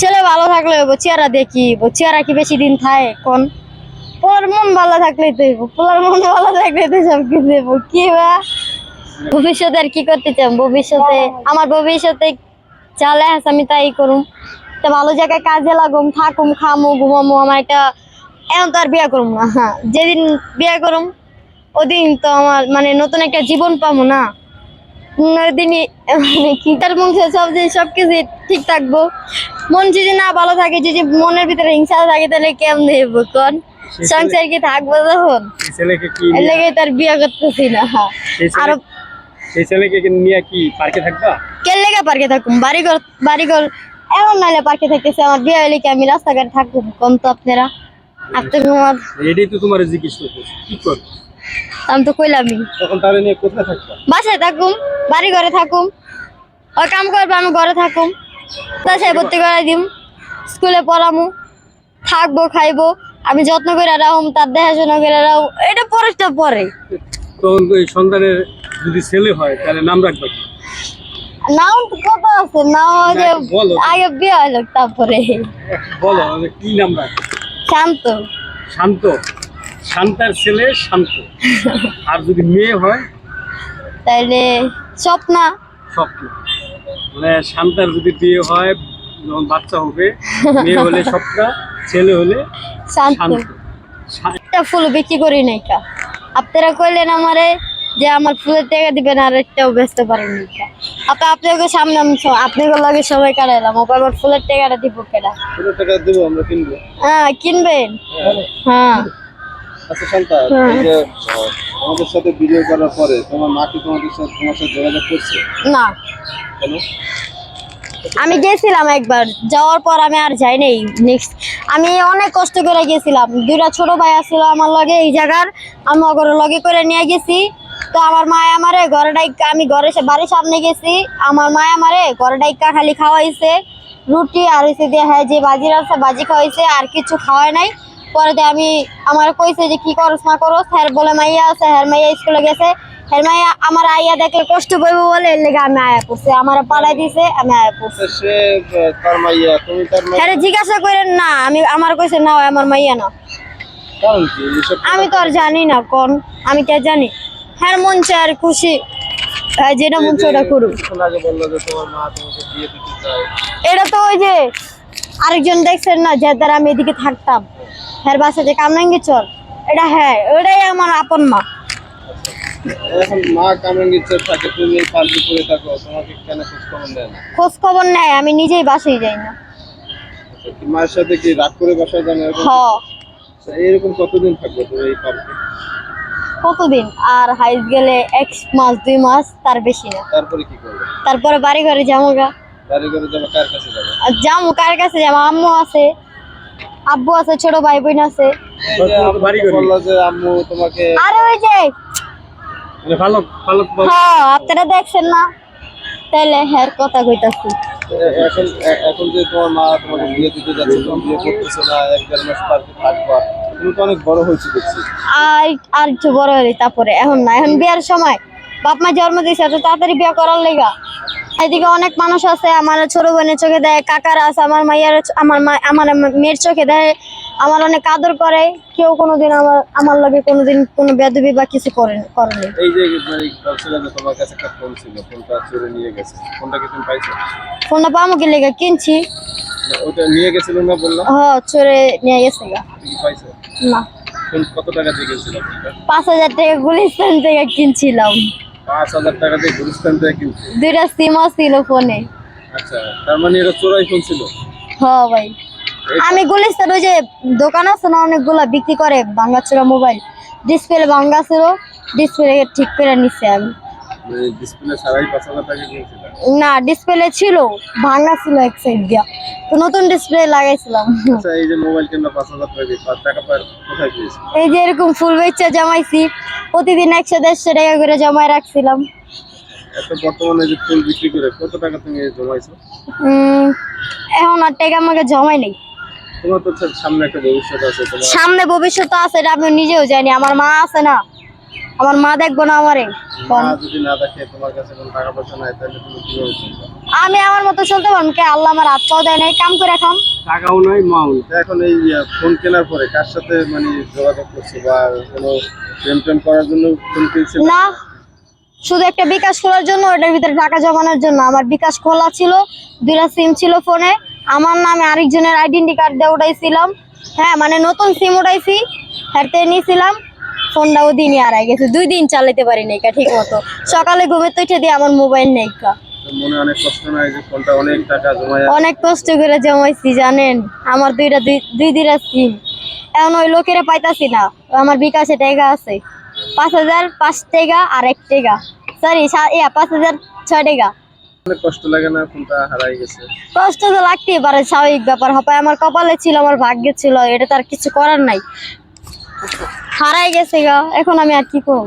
ছেলে ভালো থাকলে হইব, চেহারা দেখি। চেহারা কি বেশি দিন থাকে? কোন? পোলার মন ভালো থাকলেই তো হইব। পোলার মন ভালো থাকলে তো সব কিছু হইব। কি বা? ভবিষ্যতে আর কি করতে চান ভবিষ্যতে, আমার ভবিষ্যতে চালে আছে, আমি তাই করুম। একটা ভালো জায়গায় কাজে লাগুম, থাকুম, খামু, ঘুমামু, আমার একটা এখন তো আর বিয়ে করুম না। হ্যাঁ যেদিন বিয়ে করুম, ওদিন তো আমার মানে নতুন একটা জীবন পাবো না। ওই দিনই মানে কি তার মুখে সব যে সব কিছু ঠিক থাকব। মন যদি না ভালো থাকে যদি মনের ভিতরে হিংসা থাকে তাহলে কেমন হইব কোন? সংসার কি থাকব তখন? লেগে তার বিয়ে করতেছি না। আরও সেই ছেলেকে কি নিয়ে কি পার্কে থাকবা? কে লেগে পার্কে থাকুম? বাড়িঘর বাড়িঘর এমন নাহলে পার্কে থাকতেছে। আমার বিয়ে হইলে কি আমি রাস্তাঘাটে থাকুম? কোন তো আপনারা? এটাই তো তোমার জিজ্ঞেস করতেছি। কি কর? আমি তো কইলামই। তখন তাহলে নিয়ে কোথায় থাকবা? বাসায় থাকুম বাড়ি ঘরে থাকুম। ওই কাম করব আমি ঘরে থাকুম। বাসায় ভর্তি করাই দিম। স্কুলে পড়ামু থাকব খাইবো আমি যত্ন করে রাখুম তার দেখাশোনা করে রাখুম এটা পরেরটা পরে। তখন ওই সন্তানের যদি ছেলে হয় তাহলে নাম রাখবা কি? নাও তো কত আছে নাও যে না, বলো। আগে বিয়ে হলো তারপরে। বলো কি নাম রাখবে শান্ত। শান্ত। শান্তার ছেলে শান্ত। আর যদি মেয়ে হয়? তাইলে স্বপ্না। স্বপ্ন। মানে শান্তার যদি বিয়ে হয় যখন বাচ্চা হবে মেয়ে হলে স্বপ্না ছেলে হলে শান্ত। ফুল বিক্রি করি না এটা আপনারা কইলেন আমারে যে আমার ফুলের টাকা দিবেন আর একটাও বেচতে পারেন না আপনি আপনাকে সামনে আমি আপনাকে লগে সবাই কাটাইলাম ওপর আবার ফুলের টাকাটা দিব কেনা কত টাকা দেবো আমরা কিনবো। হ্যাঁ কিনবেন? হ্যাঁ। আচ্ছা শান্তা হ্যাঁ। এই যে আমাদের সাথে ভিডিও করার পরে তোমার মা কি তোমাদের সাথে তোমার সাথে যোগাযোগ করছে? না। আমি গেছিলাম একবার, যাওয়ার পর আমি আর যাই নাই নেক্সট আমি অনেক কষ্ট করে গেছিলাম। দুইটা ছোট ভাই আসছিল আমার লগে, এই জায়গার, আমি ওগুলো লগে করে নিয়ে গেছি। তো আমার মা আমারে ঘরে ডাইকা, আমি ঘরে বাড়ির সামনে গেছি। আমার মা আমারে ঘরে ডাইকা খালি খাওয়াইছে। রুটি আর হইছে দিয়ে হ্যাঁ যে বাজি আছে, বাজি খাওয়াইছে, আর কিছু খাওয়াই নাই। পরে আমি, আমার কইছে যে কি করস না করস, হ্যার বলে মাইয়া আছে, হ্যার মাইয়া স্কুলে গেছে। হ্যার মাইয়া আমার আইয়া দেখলে কষ্ট পাইবো বলে এর লেগে আমি আয়া পড়ছি। আমার পাড়াই দিছে আমি আয়া পড়ছি। সে তার মাইয়া তুমি তার হ্যাঁ জিজ্ঞাসা করেন না আমি আমার কইছে না আমার মাইয়া না। আমি তো আর জানি না কোন? আমি কে জানি। হ্যাঁ মন চায় আর খুশি। যেটা মন চায় ওটা করুক। এটা তো ওই যে আরেকজন দেখছেন না যে দ্বারা আমি এদিকে থাকতাম। হ্যাঁ বাসা যে কামরাঙ্গি চল এটা হ্যাঁ ওটাই আমার আপন মা। এখন মা থাকে তুমি এই পার্কে পড়ে থাকো তোমাকে কেন খোঁজ খবর দেয় না? খোঁজ খবর নেয় আমি নিজেই বাসায় যাই না। আচ্ছা, মায়ের সাথে কি রাগ করে বাসায় যান এরকম? আচ্ছা, এরকম কতদিন থাকবে তুমি এই কতদিন? আর হাইস গেলে এক মাস দুই মাস তার বেশি না। তারপরে কি করবে? তারপরে বাড়ি ঘরে যাব গা। গাড়ি করে যাবে কার কাছে যাবে? আর যাব কার কাছে যাব? আম্মু আছে আব্বু আছে ছোট ভাই বোন আছে। এই যে আম্মু বলল যে আম্মু তোমাকে আরে ওই যে হ্যাঁ আপনারা দেখছেন না? তাইলে হ্যার কথা কইতাছি। এখন এখন যে তোমার মা তোমাকে বিয়ে দিতে যাচ্ছে তুমি বিয়ে করতেছো না এক দেড় মাস পার্কে থাকবা তুমি তো অনেক বড় হয়েছে দেখছি। আর আর একটু বড় হলে তারপরে এখন না এখন বিয়ার সময়। বাপ মা জন্ম দিয়েছে এত তাড়াতাড়ি বিয়ে করার লেগা। এদিকে অনেক মানুষ আছে আমার ছোট বোনের চোখে দেয় কাকারা আছে আমার মাইয়ার আমার মা আমার মেয়ের চোখে দেয়। আমার অনেক আদর করে কেউ কোনোদিন আমার আমার লগে কোনোদিন কোনো বেদবি বা কিছু করে করেনি। এই যে মানে বলছিল তোমার কাছে একটা ফোন ছিল ফোনটা চুরি নিয়ে গেছে ফোনটা কি তুমি পাইছো? ফোনটা পামুকি লেগে কিনছি। ওটা নিয়ে গেছিল না বললাম হ চোরে নিয়ে গেছে তুমি কি পাইছো? না। ফোন কত টাকা দিয়ে কিনছিল পাঁচ হাজার টাকা গুলিস্তান থেকে কিনছিলাম। পাঁচ হাজার টাকা দিয়ে গুলিস্তান থেকে কিনছে? দুইটা সিমও ছিল ফোনে। আচ্ছা তার মানে এটা চোরাই ফোন ছিল? হ ভাই। আমি গুলিস্তান ওই যে দোকান আছে না অনেকগুলা বিক্রি করে ভাঙ্গাচোরা মোবাইল। ডিসপ্লে ভাঙ্গা ছিল ডিসপ্লে ঠিক করে নিচ্ছে আমি। মানে না ডিসপ্লে ছিল ভাঙ্গা ছিল এক সাইড দিয়া। তো নতুন ডিসপ্লে লাগাইছিলাম। আচ্ছা এই যে মোবাইল পাঁচ হাজার টাকা দিয়ে পাঁচ টাকা পার কোথায় পেয়েছে? এই যে এরকম ফুল বেচা জমাইছি প্রতিদিন একশো দেড়শো টাকা করে জমায় রাখছিলাম। এত বর্তমানে যে ফুল বিক্রি করে কত টাকা তুমি জমাইছো? এখন আর টাকা আমাকে জমাই নেই। তোমার তো সামনে একটা ভবিষ্যৎ আছে তোমার সামনে ভবিষ্যৎ আছে এটা আমি নিজেও জানি আমার মা আছে না। আমার মা দেখব না আমারে যদি না দেখে তোমার কাছে কোনো টাকা পয়সা নাই তাহলে তুমি কীভাবে চলবে? আমি আমার মতো চলতে পারব কে আল্লাহ আমার হাত পাও দেয় নাই কাম করে খাম। টাকাও নাই মাও এখন এই ফোন কেনার পরে কার সাথে মানে যোগাযোগ করছ বা কোনো প্রেম টেম করার জন্য ফোন কিনছে? না শুধু একটা বিকাশ খোলার জন্য ওটার ভিতরে টাকা জমানোর জন্য। আমার বিকাশ খোলা ছিল দুইটা সিম ছিল ফোনে আমার নামে আরেকজনের আইডেন্টি কার্ড দিয়ে উঠাইছিলাম। হ্যাঁ মানে নতুন সিম উঠাইছি হাতে নিয়েছিলাম ফোনটা ওদিনই হারাই গেছে দুই দিন চালাতে পারি নাই ঠিক মতো। সকালে ঘুমে তো উঠে দিয়ে আমার মোবাইল নেই কা। মনে অনেক কষ্ট নাই যে ফোনটা অনেক টাকা জমায় অনেক কষ্ট করে জমাইছি জানেন? আমার দুইটা দুই দুই দুইটা সিম এখন ওই লোকেরা পাইতাছি না আমার বিকাশে টাকা আছে। পাঁচ হাজার পাঁচ টাকা আর এক টাকা। সরি পাঁচ হাজার ছয় টাকা। কষ্ট তো লাগতেই পারে, স্বাভাবিক ব্যাপার হবে। আমার কপালে ছিল, আমার ভাগ্যে ছিল, এটা তার কিছু করার নাই। হারাই গেছে গা, এখন আমি আর কি করব?